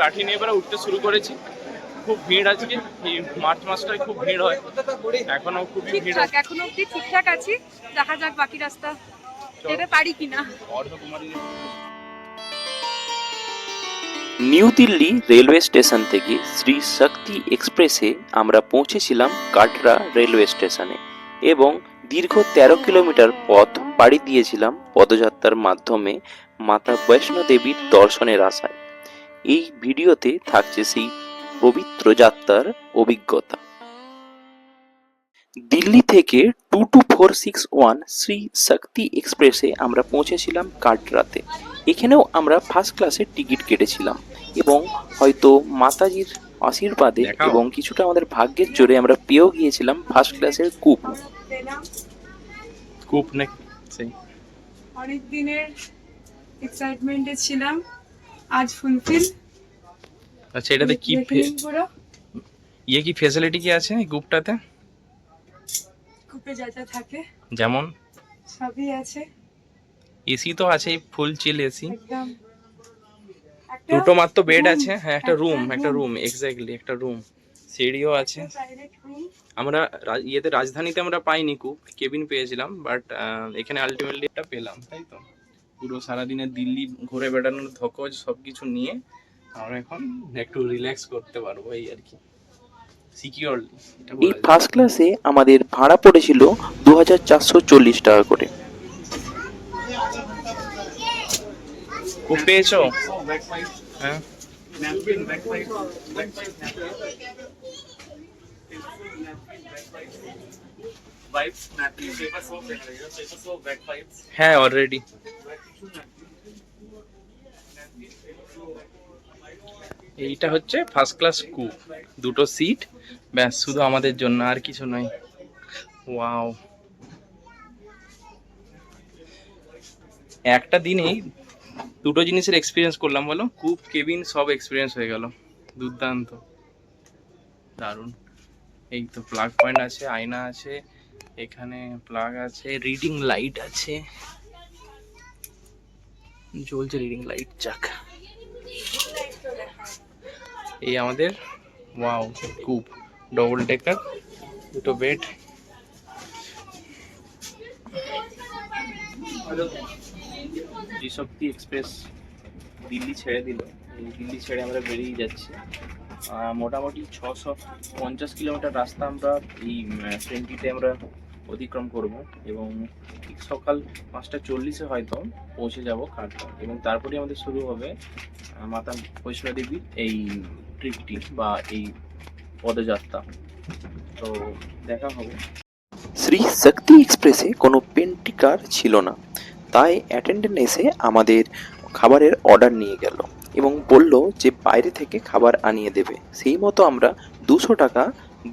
লাঠি নিয়ে এবারে উঠতে শুরু করেছি। খুব ভিড় আজকে এই মার্চ মাসটায় খুব ভিড় হয়। এখনও খুবই ভিড় ঠিকঠাক এখনও অব্দি ঠিকঠাক আছি। দেখা যাক বাকি রাস্তা যেতে পারি কিনা। অর্ধকুমারী নিউ দিল্লি রেলওয়ে স্টেশন থেকে শ্রী শক্তি এক্সপ্রেসে আমরা পৌঁছেছিলাম কাটরা রেলওয়ে স্টেশনে এবং দীর্ঘ তেরো কিলোমিটার পথ পাড়ি দিয়েছিলাম পদযাত্রার মাধ্যমে মাতা বৈষ্ণো দেবীর দর্শনের আশায়। এই ভিডিওতে থাকছে সেই পবিত্র যাত্রার অভিজ্ঞতা। দিল্লি থেকে two two four six one Shri Shakti এক্সপ্রেসে আমরা পৌঁছেছিলাম কাটরাতে। এখানেও আমরা ফার্স্ট ক্লাসের টিকিট কেটেছিলাম এবং হয়তো মাতাজির আশীর্বাদে এবং কিছুটা আমাদের ভাগ্যের জোরে আমরা পেয়েও গিয়েছিলাম ফার্স্ট ক্লাসের কূপ। কূপ নাকি? অনেক দিনের এক্সাইটমেন্টে ছিলাম। আজ ফুলফিল। আচ্ছা এটাতে কি ইয়ে কি ফেসিলিটি কি আছে এই কূপটাতে কূপে যা যা থাকে যেমন? সবই আছে। এসি তো আছেই ফুল চিল এসি দুটো মাত্র বেড আছে হ্যাঁ একটা রুম একটা রুম এক্স্যাক্টলি একটা রুম সিঁড়িও আছে। আমরা ইয়েতে রাজধানীতে আমরা পাইনি কূপ কেবিন পেয়েছিলাম বাট এখানে আলটিমেটলি এটা পেলাম তাই তো? পুরো সারাদিনে দিল্লি ঘুরে বেড়ানোর ধকজ সব কিছু নিয়ে আমরা এখন একটু রিল্যাক্স করতে পারব এই আর কি। সিকিউরলি এই ফার্স্ট ক্লাসে আমাদের ভাড়া পড়েছিল দু হাজার চারশো চল্লিশ টাকা করে। কূপ পেয়েছ? হ্যাঁ। হ্যাঁ অলরেডি এইটা হচ্ছে ফার্স্ট ক্লাস কূপ দুটো সিট ব্যাস, শুধু আমাদের জন্য, আর কিছু নয়। ওয়াও একটা দিনেই দুটো জিনিসের এক্সপিরিয়েন্স করলাম, বলো? কুপ কেবিন সব এক্সপিরিয়েন্স হয়ে গেল। দুর্দান্ত। দারুণ। এই তো প্লাগ পয়েন্ট আছে, আয়না আছে, এখানে প্লাগ আছে রিডিং লাইট আছে। জ্বলছে রিডিং লাইট যাক। এই আমাদের ওয়াও কূপ ডবল ডেকার দুটো বেড ত্রিশক্তি এক্সপ্রেস দিল্লি ছেড়ে দিল। দিল্লি ছেড়ে আমরা বেরিয়ে যাচ্ছি। মোটামুটি ছশো পঞ্চাশ কিলোমিটার রাস্তা আমরা এই ট্রেনটিতে আমরা অতিক্রম করব এবং ঠিক সকাল পাঁচটা চল্লিশে হয়তো পৌঁছে যাব কাটরা এবং তারপরে আমাদের শুরু হবে মাতা বৈষ্ণো দেবীর এই ট্রিপটি বা এই পদযাত্রা। তো দেখা হবে। শ্রী শক্তি এক্সপ্রেসে কোনো পেন্টিকার ছিল না। তাই অ্যাটেন্ডেন্ট এসে আমাদের খাবারের অর্ডার নিয়ে গেল এবং বলল যে বাইরে থেকে খাবার আনিয়ে দেবে। সেই মতো আমরা দুশো টাকা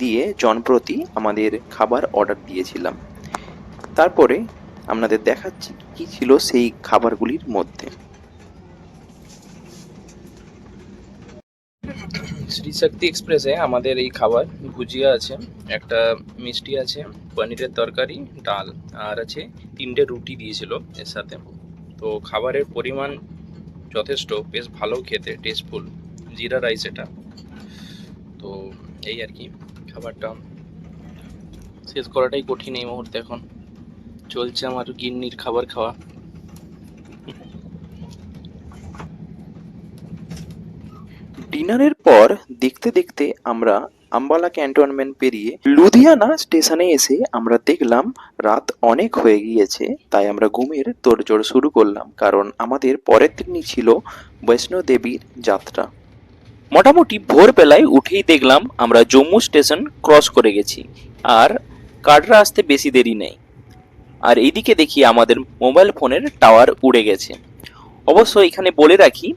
দিয়ে জনপ্রতি আমাদের খাবার অর্ডার দিয়েছিলাম। তারপরে আপনাদের দেখাচ্ছি কি ছিল সেই খাবারগুলির মধ্যে। শ্রী শক্তি এক্সপ্রেসে আমাদের এই খাবার ভুজিয়া আছে, একটা মিষ্টি আছে, পনিরের তরকারি, ডাল, আর আছে তিনটে রুটি দিয়েছিল এর সাথে। তো খাবারের পরিমাণ যথেষ্ট, বেশ ভালো খেতে টেস্টফুল জিরা রাইস এটা। তো এই আর কি, খাবারটা শেষ করাটাই কঠিন এই মুহূর্তে এখন। চলছে আমার গিন্নির খাবার খাওয়া। ডিনারের পর দেখতে দেখতে আমরা আম্বালা ক্যান্টনমেন্ট পেরিয়ে লুধিয়ানা স্টেশনে এসে আমরা দেখলাম রাত অনেক হয়ে গিয়েছে, তাই আমরা ঘুমের তোড়জোড় শুরু করলাম, কারণ আমাদের পরের দিনই ছিল বৈষ্ণো দেবীর যাত্রা। মোটামুটি ভোরবেলায় উঠেই দেখলাম আমরা জম্মু স্টেশন ক্রস করে গেছি, আর কাটরা আসতে বেশি দেরি নেই। আর এইদিকে দেখি আমাদের মোবাইল ফোনের টাওয়ার উড়ে গেছে। অবশ্য এখানে বলে রাখি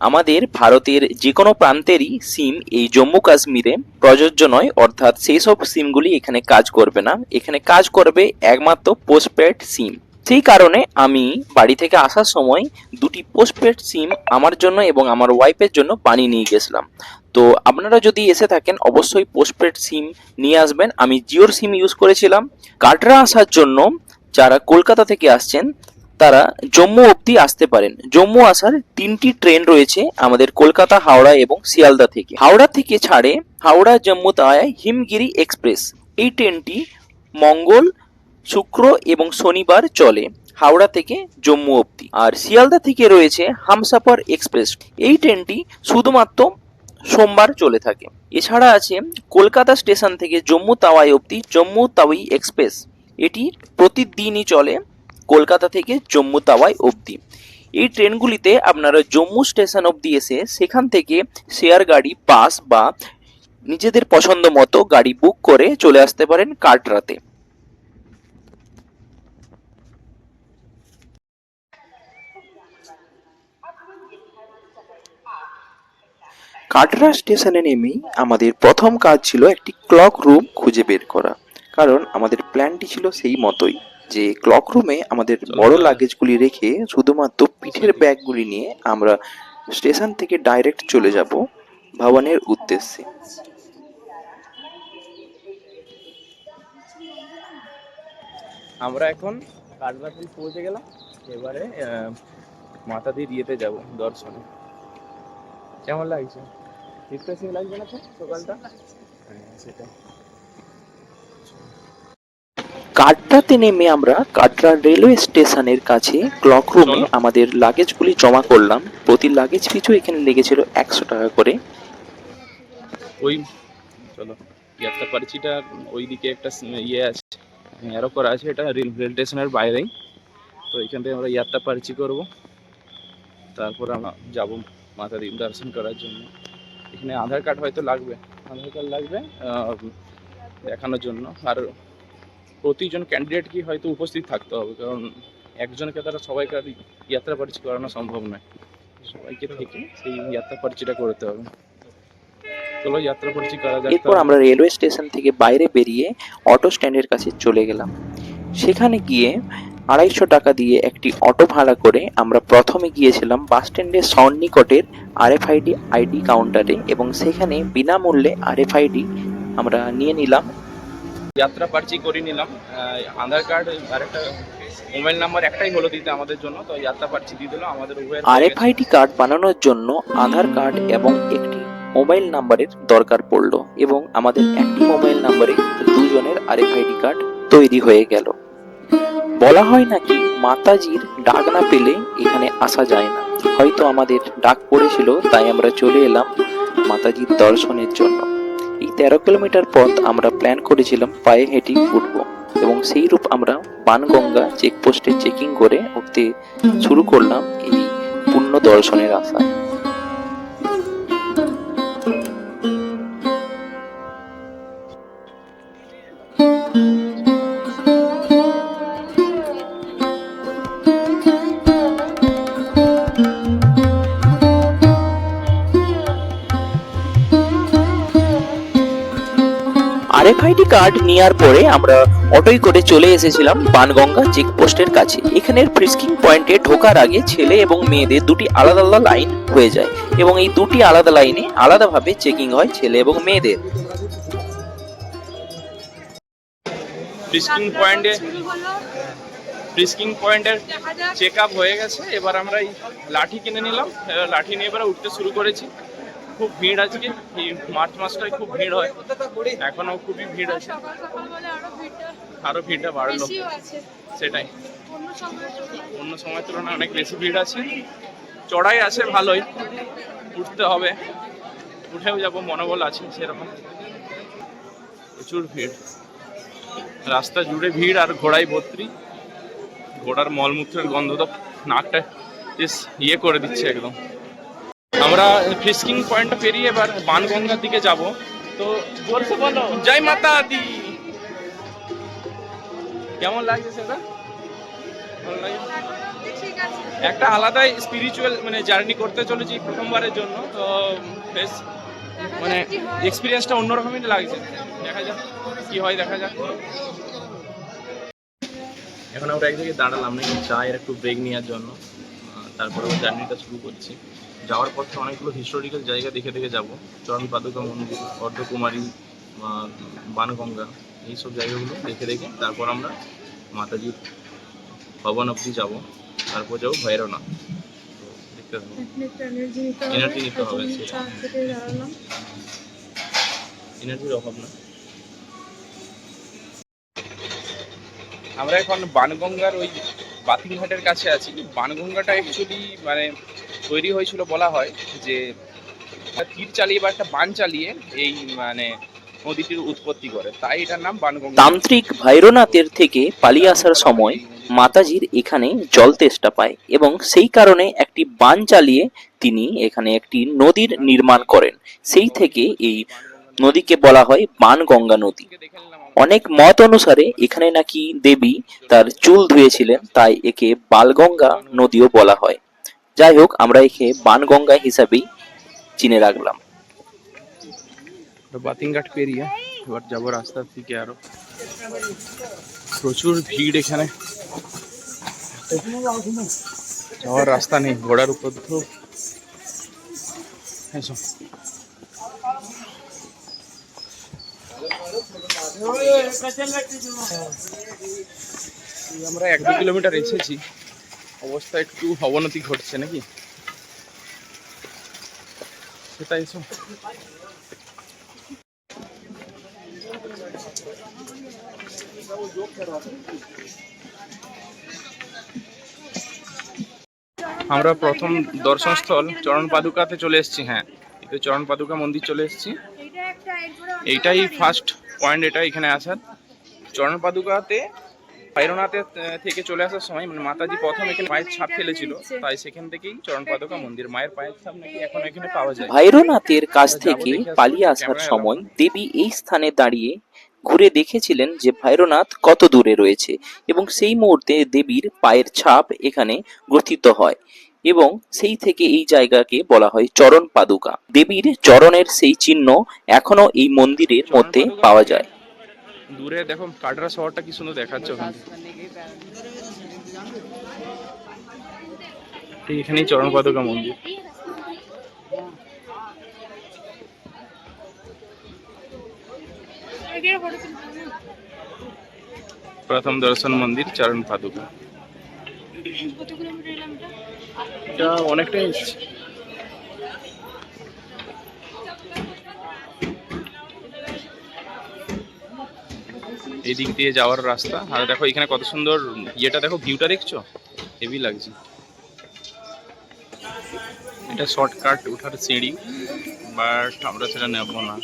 আমাদের ভারতের যে কোনো প্রান্তেরই সিম এই জম্মু কাশ্মীরে প্রযোজ্য নয়, অর্থাৎ সেই সব সিমগুলি এখানে কাজ করবে না। এখানে কাজ করবে একমাত্র পোস্টপেড সিম। সেই কারণে আমি বাড়ি থেকে আসার সময় দুটি পোস্টপেড সিম আমার জন্য এবং আমার ওয়াইফের জন্য বানিয়ে নিয়ে গেছিলাম। তো আপনারা যদি এসে থাকেন, অবশ্যই পোস্টপেড সিম নিয়ে আসবেন। আমি জিওর সিম ইউজ করেছিলাম। কাটরা আসার জন্য যারা কলকাতা থেকে আসছেন তারা জম্মু অবধি আসতে পারেন। জম্মু আসার তিনটি ট্রেন রয়েছে আমাদের কলকাতা, হাওড়া এবং শিয়ালদা থেকে। হাওড়া থেকে ছাড়ে হাওড়া জম্মু তাওয়ায় হিমগিরি এক্সপ্রেস। এই ট্রেনটি মঙ্গল, শুক্র এবং শনিবার চলে হাওড়া থেকে জম্মু অবধি। আর শিয়ালদা থেকে রয়েছে হামসাফার এক্সপ্রেস। এই ট্রেনটি শুধুমাত্র সোমবার চলে থাকে। এছাড়া আছে কলকাতা স্টেশন থেকে জম্মু তাওয়াই অবধি জম্মু তাওয়াই এক্সপ্রেস। এটি প্রতিদিনই চলে কলকাতা থেকে জম্মু তাওয়াই অবধি। এই ট্রেনগুলিতে আপনারা জম্মু স্টেশন অবধি এসে সেখান থেকে শেয়ার গাড়ি, বাস বা নিজেদের পছন্দ মতো গাড়ি বুক করে চলে আসতে পারেন কাটরাতে। কাটরা স্টেশনে নেমেই আমাদের প্রথম কাজ ছিল একটি ক্লক রুম খুঁজে বের করা। কারণ আমাদের প্ল্যানটি ছিল সেই মতোই। যে ক্লক রুমে আমাদের বড় লাগেজগুলি রেখে শুধুমাত্র পিঠের ব্যাগগুলি নিয়ে আমরা স্টেশন থেকে ডাইরেক্ট চলে যাব ভবনের উদ্দেশ্যে। আমরা এখন কাটরাপুল পৌঁছে গেলাম। এবারে মাতাদির ইয়েতে যাব দর্শনে। কেমন লাগছে? রিফ্রেশিং লাগছে না তো সকালটা? হ্যাঁ সেটাই। কাটরাতে নেমে আমরা কাটরা রেলওয়ে স্টেশনের কাছে ক্লক রুমে। আমাদের লাগেজগুলি জমা করলাম। প্রতি লাগেজ পিছু এখানে লেগেছিল একশো টাকা করে। ওই চলো ইয়াত্রা পারিচিটা ওইদিকে একটা ইয়ে আছে অ্যারো করা আছে এটা রেল রেল স্টেশনের বাইরেই। তো এখান থেকে আমরা ইয়াত্রা পারিচি করব। তারপর আমরা যাব মাতা দিন দর্শন করার জন্য। এখানে আধার কার্ড হয়তো লাগবে। আধার কার্ড লাগবে দেখানোর জন্য। আর প্রতিজন ক্যান্ডিডেট কি হয়তো উপস্থিত থাকতে হবে কারণ একজনকে তারা সবাইকে আর ইয়াত্রা পারিচি করানো সম্ভব নয়। সবাইকে থেকে সেই ইয়াত্রা পারিচিটা করতে হবে। চলো যাত্রা করা যাক এরপর আমরা রেলওয়ে স্টেশন থেকে বাইরে বেরিয়ে অটো স্ট্যান্ডের কাছে চলে গেলাম। সেখানে গিয়ে আড়াইশো টাকা দিয়ে একটি অটো ভাড়া করে আমরা প্রথমে গিয়েছিলাম বাস স্ট্যান্ডের সন্নিকটের আরএফআইডি আইডি কাউন্টারে এবং সেখানে বিনামূল্যে আর এফ আরএফআইডি আমরা নিয়ে নিলাম। যাত্রা পার্চি করে নিলাম। আধার কার্ড আর একটা মোবাইল নাম্বার একটাই হলো দিতে আমাদের জন্য তো যাত্রা পার্চি দিয়ে দিলো আমাদের আরএফআইডি কার্ড বানানোর জন্য আধার কার্ড এবং একটি মোবাইল নাম্বারের দরকার পড়ল এবং আমাদের একটি মোবাইল নাম্বারে দুজনের আরএফআইডি কার্ড তৈরি হয়ে গেল। বলা হয় নাকি মাতাজির ডাক না পেলে এখানে আসা যায় না। হয়তো আমাদের ডাক পড়েছিল তাই আমরা চলে এলাম মাতাজির দর্শনের জন্য। এই তেরো কিলোমিটার পথ আমরা প্ল্যান করেছিলাম পায়ে হেঁটেই ফুটব এবং সেই রূপ আমরা বানগঙ্গা চেকপোস্টে চেকিং করে উঠতে শুরু করলাম এই পুণ্য দর্শনের আশায়। আরএফআইডি কার্ড নেওয়ার পরে আমরা অটোয় করে চলে এসেছিলাম বানগঙ্গা চেকপোস্টের কাছে। এখানের ফ্রিস্কিং পয়েন্টে ঢোকার আগে ছেলে এবং মেয়েদের দুটি আলাদা আলাদা লাইন হয়ে যায় এবং এই দুটি আলাদা লাইনে আলাদাভাবে চেকিং হয় ছেলে এবং মেয়েদের। ফ্রিস্কিং পয়েন্টে ফ্রিস্কিং পয়েন্টের চেক আপ হয়ে গেছে। এবার আমরা এই লাঠি কিনে নিলাম। লাঠি নিয়ে এবার উঠতে শুরু করেছি। খুব ভিড় আজকে মার্চ মাসটায় খুব ভিড় হয়। এখনও খুবই ভিড় আছে। সকাল সকাল আরও ভিড়টা বাড়লো। সেটাই। অন্য সময় তুলনায়। অনেক বেশি ভিড় আছে। চড়াই আছে ভালোই। উঠতে হবে। উঠেও যাব মনোবল আছে সেরকম। প্রচুর ভিড়। রাস্তা জুড়ে ভিড় আর ঘোড়াই ভর্তি ঘোড়ার মলমূত্রের গন্ধ তো নাকটা বেশ ইয়ে করে দিচ্ছে একদম। আমরা ফিস্কিং পয়েন্টটা পেরিয়ে এবার বানগঙ্গার দিকে যাব। তো জোরসে বলো, জয় মাতা দি। কেমন লাগছে সেটা? একটা আলাদাই স্পিরিচুয়াল মানে জার্নি করতে চলেছি প্রথমবারের জন্য, তো বেশ মানে। এক্সপিরিয়েন্সটা অন্যরকমই লাগছে। দেখা যাক কি হয়, দেখা যাক। এখন আমরা এক জায়গায় দাঁড়ালাম নাকি? চায়ের একটু ব্রেক নেওয়ার জন্য। তারপরে জার্নিটা শুরু করছি। যাওয়ার পথে অনেকগুলো হিস্টোরিক্যাল জায়গা দেখে দেখে যাব। চরণ পাদুকা মন্দির অর্ধকুমারী আহ, বানগঙ্গা এইসব জায়গাগুলো দেখে দেখে তারপর আমরা মাতাজির ভবন অবধি যাব। তারপর যাব ভৈরবনাথ। দেখতে এনার্জি নিতে হবে এনার্জির অভাব না। আমরা এখন বানগঙ্গার ওই বাতিঘাটের কাছে আছি। বানগঙ্গাটা অ্যাকচুয়ালি মানে তৈরি হয়েছিল বলা হয় যে তীর চালিয়ে বা একটা বান চালিয়ে এই মানে নদীটির উৎপত্তি করে। তাই এটার নাম বানগঙ্গা তান্ত্রিক ভৈরনাথের থেকে পালিয়ে আসার সময় মাতাজির এখানে জল তেষ্টা পায় এবং সেই কারণে একটি বান চালিয়ে তিনি এখানে একটি নদীর নির্মাণ করেন। সেই থেকে এই নদীকে বলা হয় বানগঙ্গা নদী। দেখে নিলাম আমরা। অনেক মত অনুসারে এখানে নাকি দেবী তার চুল ধুয়েছিলেন তাই একে বালগঙ্গা নদীও বলা হয়। যাই হোক আমরা একে বানগঙ্গা হিসাবেই চিনে রাখলাম। তো বাতিনঘাট পেরিয়ে এবার যাব রাস্তার দিকে আরও। প্রচুর ভিড় এখানে। যাওয়ার রাস্তা নেই, ঘোড়ার উপর তো এসো। আমরা এক দু কিলোমিটার এসেছি। অবস্থা একটু অবনতি ঘটছে নাকি? সেটাই এসো আমরা প্রথম দর্শনস্থল চরণ পাদুকাতে চলে এসেছি হ্যাঁ। তো চরণ পাদুকা মন্দির চলে এসেছি। এইটাই ফার্স্ট পয়েন্ট এটা এখানে আসার। চরণ পাদুকাতে ভৈরনাথের থেকে চলে আসার সময় মানে মাতাজি প্রথম এখানে মায়ের ছাপ ফেলেছিল তাই সেখান থেকেই চরণ পাদুকা মন্দির মায়ের পায়ের ছাপ নাকি এখন এখানে পাওয়া যায়। ভৈরনাথের কাছ থেকে পালিয়ে আসার সময় দেবী এই স্থানে দাঁড়িয়ে ঘুরে দেখেছিলেন যে ভৈরনাথ কত দূরে রয়েছে এবং সেই মুহূর্তে দেবীর পায়ের ছাপ এখানে গ্রথিত হয় এবং সেই থেকে এই জায়গাকে বলা হয় চরণ পাদুকা। দেবীর চরণের সেই চিহ্ন এখনও এই মন্দিরের মধ্যে পাওয়া যায়। দূরে দেখো কাটরা শহরটা কি সুন্দর দেখাচ্ছে ওখান। ঠিক এখানেই চরণ পাদুকা মন্দির। প্রথম দর্শন মন্দির চরণ পাদুকা অনেকটাই এসছে এই দিক দিয়ে যাওয়ার রাস্তা। আর দেখো, এখানে কত সুন্দর ইয়েটা দেখো ভিউটা দেখছ? হেভি লাগছে। এটা শর্টকাট ওঠার সিঁড়ি বাট আমরা সেটা নেব না।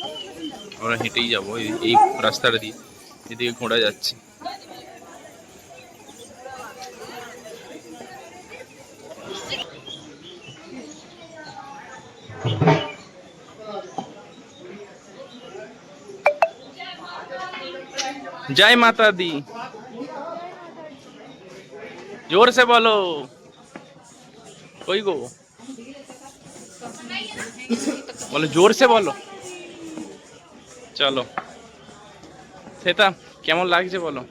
আমরা হেঁটেই যাব এই রাস্তাটা দিয়ে। এদিকে ঘোড়া যাচ্ছে। জয় মাতা দি জোর সে বলো কই গো বলো জোর সে বলো চলো সেটা কেমন লাগছে বলো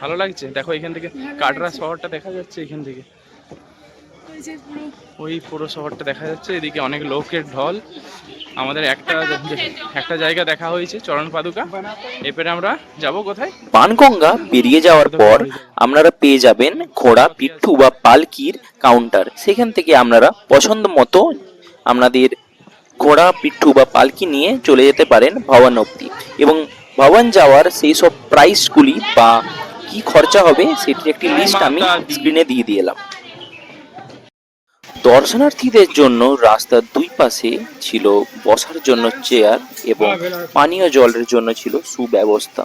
ভালো লাগছে? দেখো এখান থেকে কাটরা শহরটা দেখা যাচ্ছে এখান থেকে। যে পুরো ওই পুরো শহরটা দেখা যাচ্ছে এদিকে অনেক লোকের ঢল। আমাদের একটা একটা জায়গা দেখা হয়েছে চরণ পাদুকা। এরপরে আমরা যাব কোথায়? বানগঙ্গা পেরিয়ে যাওয়ার পর আপনারা পেয়ে যাবেন ঘোড়া পিঠু বা পালকির কাউন্টার সেখান থেকে আপনারা পছন্দ মতো আপনাদের ঘোড়া পিঠু বা পালকি নিয়ে চলে যেতে পারেন ভবন অব্দি এবং ভবন যাওয়ার সেই সব প্রাইসগুলি বা কি খরচা হবে সেটির একটি লিস্ট আমি স্ক্রিনে দিয়ে দিলাম। দর্শনার্থীদের জন্য রাস্তার দুই পাশে ছিল বসার জন্য চেয়ার এবং পানীয় জলের জন্য ছিল সুব্যবস্থা।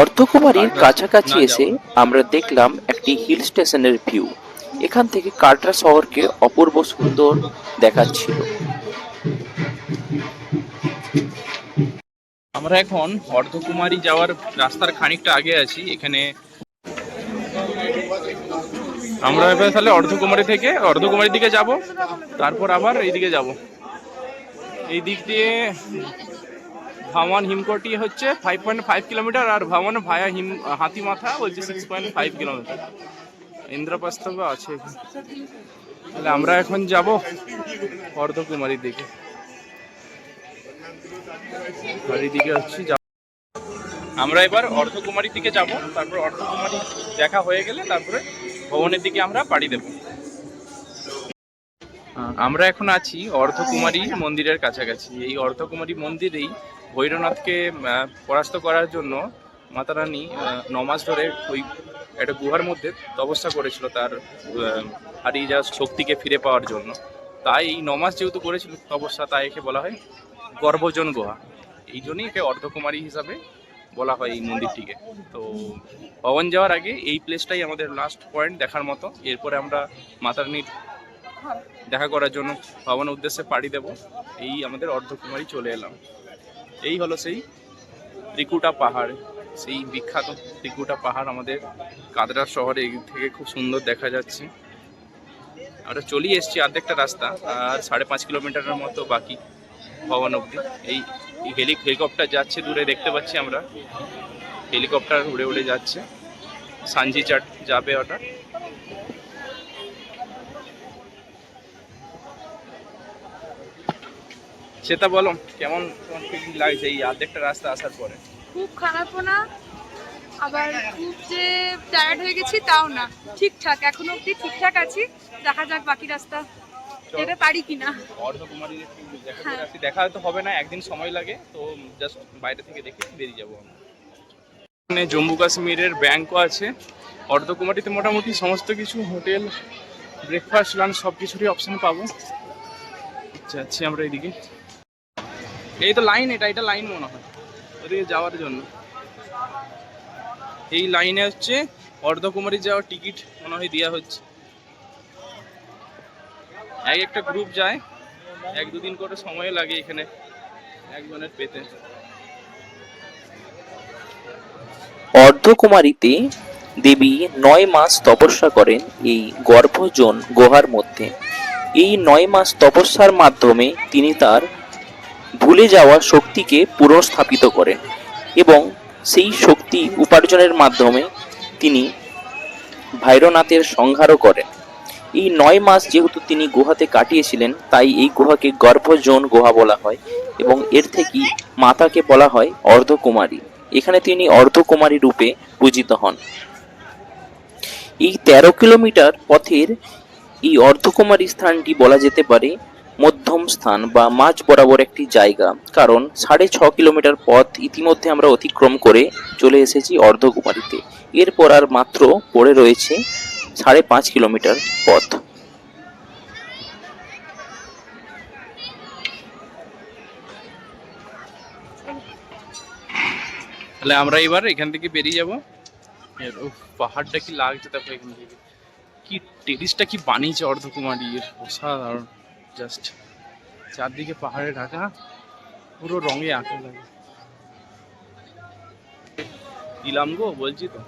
অর্ধকুমারীর কাছাকাছি এসে আমরা দেখলাম একটি হিল স্টেশনের ভিউ। এখান থেকে কাটরা শহরকে অপূর্ব সুন্দর দেখাচ্ছিল। আমরা এখন অর্ধকুমারী যাওয়ার রাস্তার খানিকটা আগে আছি, এখানে আমরা এবার তাহলে অর্ধকুমারী থেকে অর্ধকুমারীর দিকে যাব, তারপর আবার এইদিকে যাব। এই দিক দিয়ে ভাওয়ান হিমকটি হচ্ছে ফাইভ পয়েন্ট ফাইভ কিলোমিটার আর ভাওয়ান ভায়া হিম, হাতি মাথা বলছে সিক্স পয়েন্ট ফাইভ কিলোমিটার ইন্দ্রপ্রস্থব আছে। তাহলে আমরা এখন যাব অর্ধকুমারীর দিকে। দিকে হচ্ছে আমরা এবার অর্ধকুমারীর দিকে যাব। তারপর অর্ধকুমারী দেখা হয়ে গেলে তারপরে ভবনের দিকে আমরা পাড়ি দেব। আমরা এখন আছি অর্ধকুমারী মন্দিরের কাছাকাছি। এই অর্ধকুমারী মন্দিরেই ভৈরনাথকে পরাস্ত করার জন্য মাতা রানী নমাস ধরে ওই একটা গুহার মধ্যে তপস্যা করেছিল তার হারিয়ে যাওয়া শক্তিকে ফিরে পাওয়ার জন্য। তাই এই নমাস যেহেতু করেছিল তপস্যা, তাই একে বলা হয় গর্ভজন গুহা। এই জন্যই একে অর্ধকুমারী হিসাবে বলা হয় এই মন্দিরটিকে। তো ভবন যাওয়ার আগে এই প্লেসটাই আমাদের লাস্ট পয়েন্ট দেখার মতো। এরপরে আমরা মাতা রানীর দেখা করার জন্য ভবনের উদ্দেশ্যে পাড়ি দেব। এই আমাদের অর্ধকুমারী চলে এলাম। এই হলো সেই ত্রিকুটা পাহাড়, সেই বিখ্যাত ত্রিকুটা পাহাড় আমাদের কাদরা শহরে থেকে খুব সুন্দর দেখা যাচ্ছে। আমরা চলেই এসেছি অর্ধেকটা রাস্তা, আর সাড়ে পাঁচ কিলোমিটারের মতো বাকি ভবন এই এই হেলি, হেলিকপ্টার যাচ্ছে দূরে, দেখতে পাচ্ছি আমরা। হেলিকপ্টার উড়ে উড়ে যাচ্ছে। সানজি চাট যাবে ওটা। সেটা বলো কেমন তোমার ফিলিং লাগছে এই অর্ধেকটা রাস্তা আসার পরে? খুব খারাপও না আবার খুব যে টায়ার্ড হয়ে গেছি তাও না। ঠিকঠাক এখনও অব্দি ঠিকঠাক আছি দেখা যাক বাকি রাস্তা যেতে পারি কিনা। দেখা করে হ্যাঁ। দেখা হয়তো হবে না একদিন সময় লাগে তো জাস্ট বাইরে থেকে দেখে বেরিয়ে যাব আমরা। এখানে জম্মু কাশ্মীরের ব্যাংকও আছে। অর্ধকুমারীতে মোটামুটি সমস্ত কিছু হোটেল ব্রেকফাস্ট লাঞ্চ সব কিছুরই অপশন পাবো। যাচ্ছি আমরা এদিকে। এই তো লাইন এটা এটা লাইন মনে হয়। ওদিকে যাওয়ার জন্য। এই লাইনে হচ্ছে অর্ধকুমারী যাওয়ার টিকিট মনে হয় দেওয়া হচ্ছে। এক একটা গ্রুপ যায়, এক দুদিন করে সময় লাগে এখানে একজনের পেতে। অর্ধকুমারীতে দেবী নয় মাস তপস্যা করেন এই গর্ভজন গুহার মধ্যে। এই নয় মাস তপস্যার মাধ্যমে তিনি তার ভুলে যাওয়া শক্তিকে পুনঃস্থাপিত করেন এবং সেই শক্তি উপার্জনের মাধ্যমে তিনি ভৈরনাথের সংহারও করেন। এই নয় মাস যেহেতু তিনি গুহাতে কাটিয়েছিলেন, তাই এই গুহাকে গর্ভজন গুহা বলা হয় এবং এর থেকেই মাতাকে বলা হয় অর্ধকুমারী। এখানে তিনি অর্ধকুমারী রূপে পূজিত হন। এই তেরো কিলোমিটার পথের এই অর্ধকুমারী স্থানটি বলা যেতে পারে মধ্যম স্থান বা মাঝ বরাবর একটি জায়গা। কারণ সাড়ে ছ কিলোমিটার পথ ইতিমধ্যে আমরা অতিক্রম করে চলে এসেছি অর্ধকুমারীতে। এরপর আর মাত্র পড়ে রয়েছে সাড়ে পাঁচ কিলোমিটার পথ। তাহলে আমরা এবার এখান থেকে বেরিয়ে যাব। পাহাড়টা কি লাগছে দেখো এখান থেকে। কি টেরিসটা কি বানিয়েছে অর্ধকুমারীর? অসাধারণ। জাস্ট চারদিকে পাহাড়ে ঢাকা, পুরো রঙে আঁকা লাগে। দিলাম গো, বলছি তো।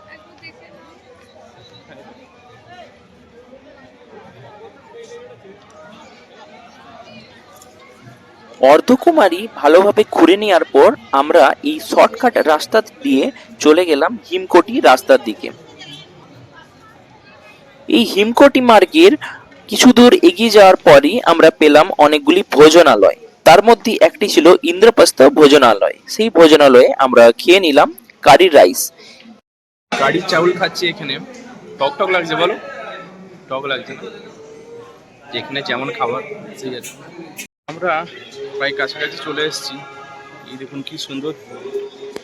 অর্ধকুমারী ভালোভাবে ঘুরে নেওয়ার পর আমরা এই শর্টকাট রাস্তা দিয়ে চলে গেলাম হিমকোটি রাস্তার দিকে। এই হিমকোটি মার্গের কিছু দূর এগিয়ে যাওয়ার পরই আমরা পেলাম অনেকগুলি ভোজনালয়। তার মধ্যে একটি ছিল ইন্দ্রপ্রস্থ ভোজনালয়। সেই ভোজনালয়ে আমরা খেয়ে নিলাম কারি রাইস। গাড়ির চাউল খাচ্ছি এখানে। টক টক লাগছে বলো। টক লাগছে না? যেখানে যেমন খাবার সেই আছে। আমরা প্রায় কাছাকাছি চলে এসেছি। এই দেখুন কি সুন্দর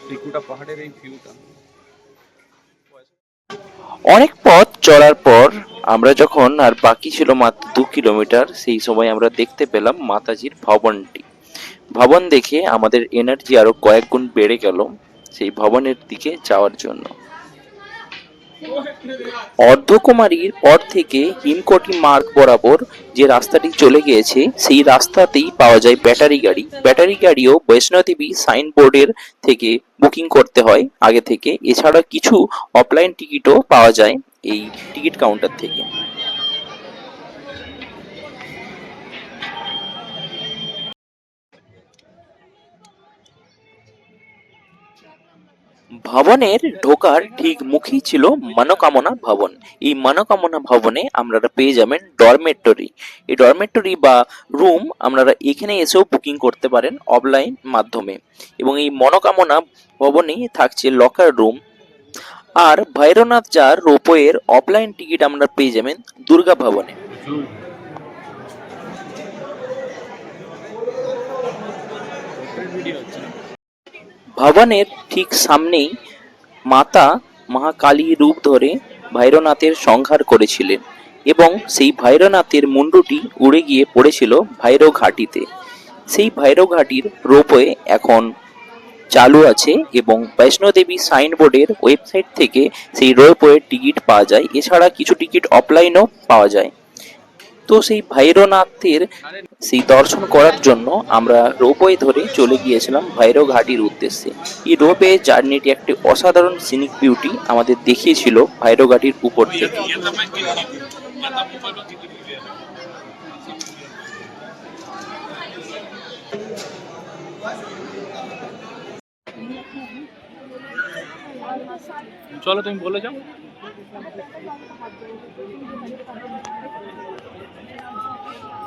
ত্রিকুটা পাহাড়ের এই ভিউটা অনেক পথ চলার পর আমরা যখন, আর বাকি ছিল মাত্র দু কিলোমিটার, সেই সময় আমরা দেখতে পেলাম মাতাজির ভবনটি। ভবন দেখে আমাদের এনার্জি আরও কয়েক গুণ বেড়ে গেল সেই ভবনের দিকে যাওয়ার জন্য। অর্ধকুমারীর পর থেকে হিমকটি মার্গ বরাবর যে রাস্তাটি চলে গিয়েছে, সেই রাস্তাতেই পাওয়া যায় ব্যাটারি গাড়ি। ব্যাটারি গাড়িও বৈষ্ণোদেবী সাইনবোর্ডের থেকে বুকিং করতে হয় আগে থেকে। এছাড়া কিছু অফলাইন টিকিটও পাওয়া যায়। এই টিকিট কাউন্টার থেকে। ভবনের ঢোকার ঠিক মুখেই ছিল মনোকামনা ভবন। এই মনোকামনা ভবনে আপনারা পেয়ে যাবেন ডরমেটরি। এই ডরমেটরি বা রুম আপনারা এখানে এসেও বুকিং করতে পারেন অফলাইন মাধ্যমে। এবং এই মনোকামনা ভবনেই থাকছে লকার রুম আর ভৈরনাথ যার রোপওয়ের অফলাইন টিকিট আপনারা পেয়ে যাবেন দুর্গা ভবনে। ভবনের ঠিক সামনেই মাতা মহাকালী রূপ ধরে ভৈরনাথের সংহার করেছিলেন এবং সেই ভৈরনাথের মুন্ডুটি উড়ে গিয়ে পড়েছিল ভৈরব ঘাটিতে। সেই ভৈরব ঘাটির রোপওয়ে এখন চালু আছে এবং বৈষ্ণোদেবী সাইনবোর্ডের ওয়েবসাইট থেকে সেই রোপওয়ের টিকিট পাওয়া যায়। এছাড়া কিছু টিকিট অফলাইনও পাওয়া যায়। তো সেই ভৈরনাথের সেই দর্শন করার জন্য আমরা রোপওয়ে ধরে চলে গিয়েছিলাম ভৈরব ঘাটির উদ্দেশ্যে। এই রোপওয়ে জার্নিটি একটি অসাধারণ সিনিক বিউটি আমাদের দেখিয়েছিল ভৈরব ঘাটির উপর থেকে। চলো তুমি বলে যাও।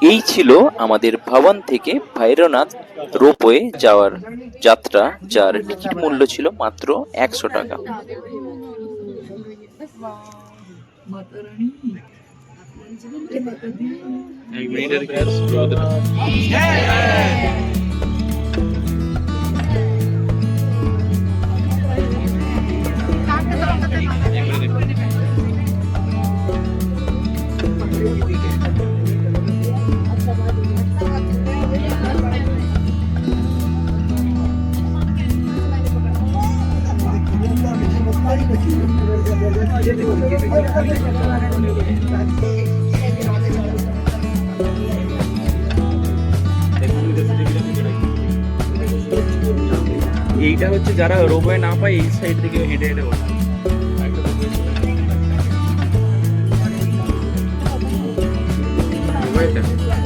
এই ছিল আমাদের ভবন থেকে ভৈরনাথ রোপওয়ে যাওয়ার যাত্রা যার টিকিট মূল্য ছিল মাত্র একশো টাকা। এক মিনিটের এইটা হচ্ছে যারা রোবয়ে না পায় এই সাইড থেকে হেঁটে হেঁটে ওঠে Yeah.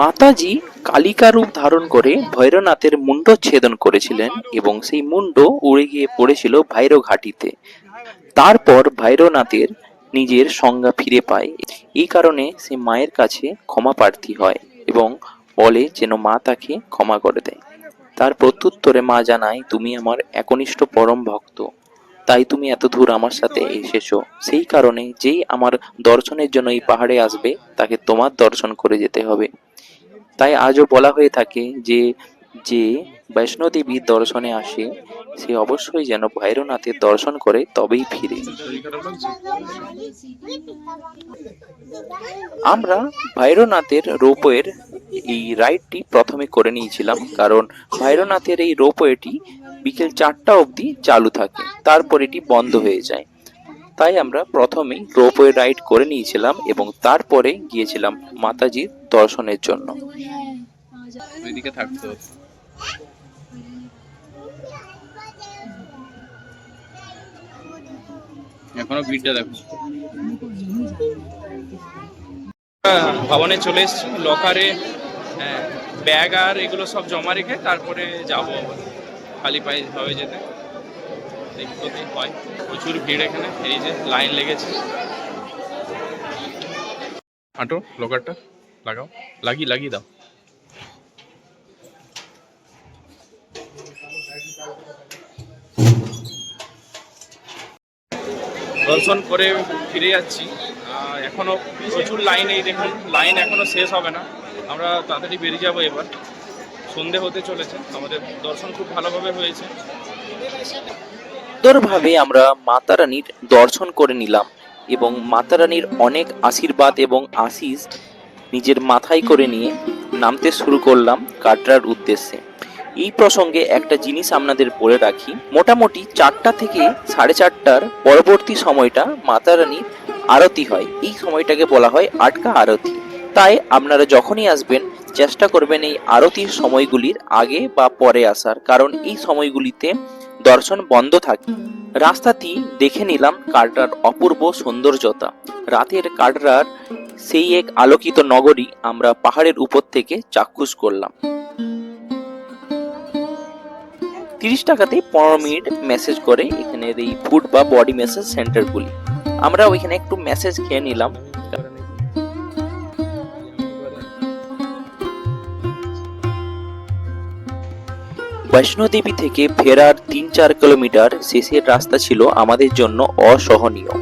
মাতাজি কালিকা রূপ ধারণ করে ভৈরনাথের মুন্ড ছেদন করেছিলেন এবং সেই মুন্ড উড়ে গিয়ে পড়েছিল ভৈর ঘাটিতে তারপর ভৈরনাথের নিজের সংজ্ঞা ফিরে পায়। এই কারণে সে মায়ের কাছে ক্ষমা প্রার্থী হয় এবং বলে যেন মা তাকে ক্ষমা করে দেয়। তার প্রত্যুত্তরে মা জানায়, তুমি আমার একনিষ্ঠ পরম ভক্ত। তাই তুমি এত দূর আমার সাথে এসেছ। সেই কারণে যেই আমার দর্শনের জন্য এই পাহাড়ে আসবে, তাকে তোমার দর্শন করে যেতে হবে। তাই আজও বলা হয়ে থাকে যে যে বৈষ্ণোদেবীর দর্শনে আসে, সে অবশ্যই যেন ভৈরনাথের দর্শন করে তবেই ফিরে। আমরা ভৈরনাথের রোপওয়ের এই রাইডটি প্রথমে করে নিয়েছিলাম, কারণ ভৈরনাথের এই রোপওয়েটি বিকেল চারটা অবধি চালু থাকে, তারপর এটি বন্ধ হয়ে যায়। তাই আমরা প্রথমেই রোপওয়ে রাইড করে নিয়েছিলাম এবং তারপরে গিয়েছিলাম মাতাজির দর্শনের জন্য। এখনও ভিড়টা দেখো। ভবনে চলে এসছি লকারে ব্যাগ আর এগুলো সব জমা রেখে তারপরে যাব খালি পায়ে হবে যেতে। দেখব কি হয় প্রচুর ভিড় এখানে এই যে লাইন লেগেছে। হাঁটো লকারটা লাগাও লাগিয়ে লাগিয়ে দাও। দর্শন করে ফিরে যাচ্ছি। আহ, এখনও প্রচুর লাইন এই দেখুন লাইন এখনও শেষ হবে না। আমরা তাড়াতাড়ি বেরিয়ে যাব এবার। সন্ধে হতে চলেছে আমাদের দর্শন খুব ভালোভাবে হয়েছে। সুন্দরভাবে আমরা মাতা রানীর দর্শন করে নিলাম এবং মাতা রানীর অনেক আশীর্বাদ এবং আশিস নিজের মাথায় করে নিয়ে নামতে শুরু করলাম কাটরার উদ্দেশ্যে। এই প্রসঙ্গে একটা জিনিস আপনাদের বলে রাখি। মোটামুটি চারটা থেকে সাড়ে চারটার পরবর্তী সময়টা মাতা রানীর আরতি হয়। এই সময়টাকে বলা হয় আটকা আরতি। তাই আপনারা যখনই আসবেন, চেষ্টা করবেন এই আরতির সময়গুলির আগে বা পরে আসার। কারণ এই সময়গুলিতে দর্শন বন্ধ থাকে। রাস্তাটি দেখে নিলাম কাটরার অপূর্ব সৌন্দর্যতা। রাতের কাটরার সেই এক আলোকিত নগরী আমরা পাহাড়ের উপর থেকে চাক্ষুষ করলাম। তিরিশ টাকাতে পনেরো মিনিট মেসেজ করে এখানের এই ফুড বা বডি মেসেজ সেন্টারগুলি আমরা ওইখানে একটু মেসেজ খেয়ে নিলাম। বৈষ্ণোদেবী থেকে ফেরার তিন চার কিলোমিটার শেষের রাস্তা ছিল আমাদের জন্য অসহনীয়।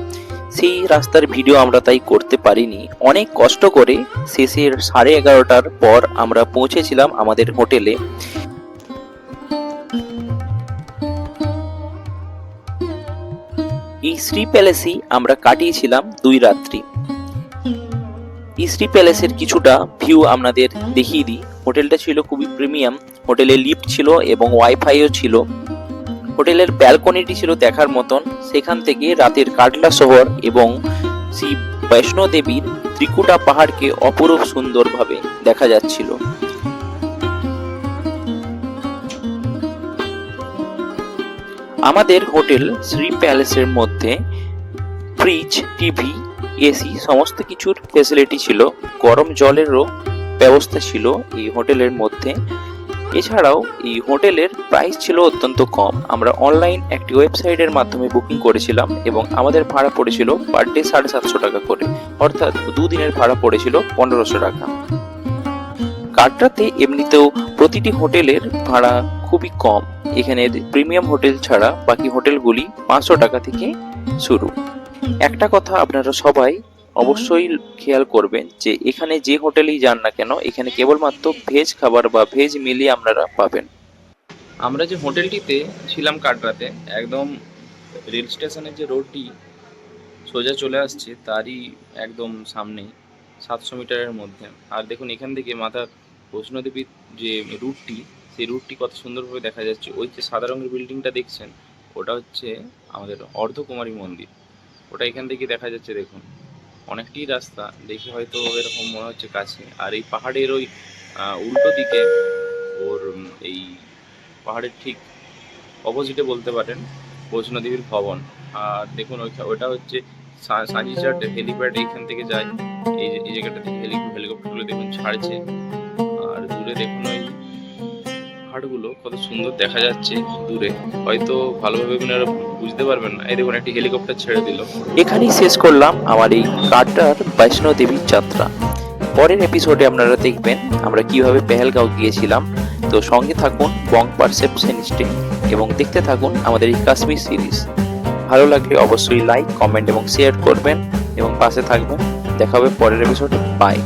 সেই রাস্তার ভিডিও আমরা তাই করতে পারিনি। অনেক কষ্ট করে শেষের সাড়ে এগারোটার পর আমরা পৌঁছেছিলাম আমাদের হোটেলে। এই শ্রী প্যালেসেই আমরা কাটিয়েছিলাম দুই রাত্রি। শ্রী প্যালেসের কিছুটা ভিউ আপনাদের দেখিয়ে দিই। হোটেলটা ছিল খুবই প্রিমিয়াম। হোটেলে লিফট ছিল এবং ওয়াইফাইও ছিল। হোটেলের ব্যালকনিটি ছিল দেখার মতন। সেখান থেকে রাতের কাটলা শহর এবং শ্রী বৈষ্ণোদেবীর ত্রিকুটা পাহাড়কে অপরূপ সুন্দরভাবে দেখা যাচ্ছিল। আমাদের হোটেল শ্রী প্যালেসের মধ্যে ফ্রিজ, টিভি, এসি সমস্ত কিছুর ফেসিলিটি ছিল। গরম জলেরও ব্যবস্থা ছিল এই হোটেলের মধ্যে। এছাড়াও এই হোটেলের প্রাইস ছিল অত্যন্ত কম। আমরা অনলাইন একটি ওয়েবসাইটের মাধ্যমে বুকিং করেছিলাম এবং আমাদের ভাড়া পড়েছিল পার ডে সাড়ে সাতশো টাকা করে। অর্থাৎ দুদিনের ভাড়া পড়েছিল পনেরোশো টাকা। কাটরাতে এমনিতেও প্রতিটি হোটেলের ভাড়া খুবই কম। এখানে প্রিমিয়াম হোটেল ছাড়া বাকি হোটেলগুলি পাঁচশো টাকা থেকে শুরু। একটা কথা আপনারা সবাই অবশ্যই খেয়াল করবেন যে এখানে যে হোটেলেই যান না কেন, এখানে কেবলমাত্র ভেজ খাবার বা ভেজ মিলই আপনারা পাবেন। আমরা যে হোটেলটিতে ছিলাম কাটরাতে, একদম রেল স্টেশনের যে রোডটি সোজা চলে আসছে, তারই একদম সামনেই, সাতশো মিটারের মধ্যে। আর দেখুন, এখান থেকে মাথা বৈষ্ণোদেবীর যে রুটটি সেই রুটটি কত সুন্দরভাবে দেখা যাচ্ছে, ওই যে সাদা রঙের বিল্ডিংটা দেখছেন, ওটা হচ্ছে আমাদের অর্ধকুমারী মন্দির। ওটা এখান থেকে দেখা যাচ্ছে, দেখুন, অনেকটি রাস্তা, দেখে হয়তো এরকম মনে হচ্ছে কাছে। আর এই পাহাড়ের ওই উল্টো দিকে ওর এই পাহাড়ের ঠিক অপোজিটে বলতে পারেন বৈষ্ণোদেবীর ভবন। আর দেখুন ওটা হচ্ছে সা- সাঁজিচাট হেলিপ্যাড এইখান থেকে যায়। এই এই জায়গাটা থেকে হেলিকপ্টারগুলো দেখুন ছাড়ছে। আর দূরে দেখুন ওই পাহাড়গুলো কত সুন্দর দেখা যাচ্ছে দূরে। হয়তো ভালোভাবে আপনারা বুঝতে পারবেন না। এই দেখুন, একটি হেলিকপ্টার ছেড়ে দিল। এখানেই শেষ করলাম আমার এই কাটরার বৈষ্ণো দেবীর যাত্রা। পরের এপিসোডে আপনারা দেখবেন আমরা কীভাবে পেহেলগাঁও গিয়েছিলাম। তো সঙ্গে থাকুন বং পারসেপশনিস্টে এবং দেখতে থাকুন আমাদের এই কাশ্মীর সিরিজ ভালো লাগলে অবশ্যই লাইক কমেন্ট এবং শেয়ার করবেন এবং পাশে থাকবেন। দেখা হবে পরের এপিসোডে বাই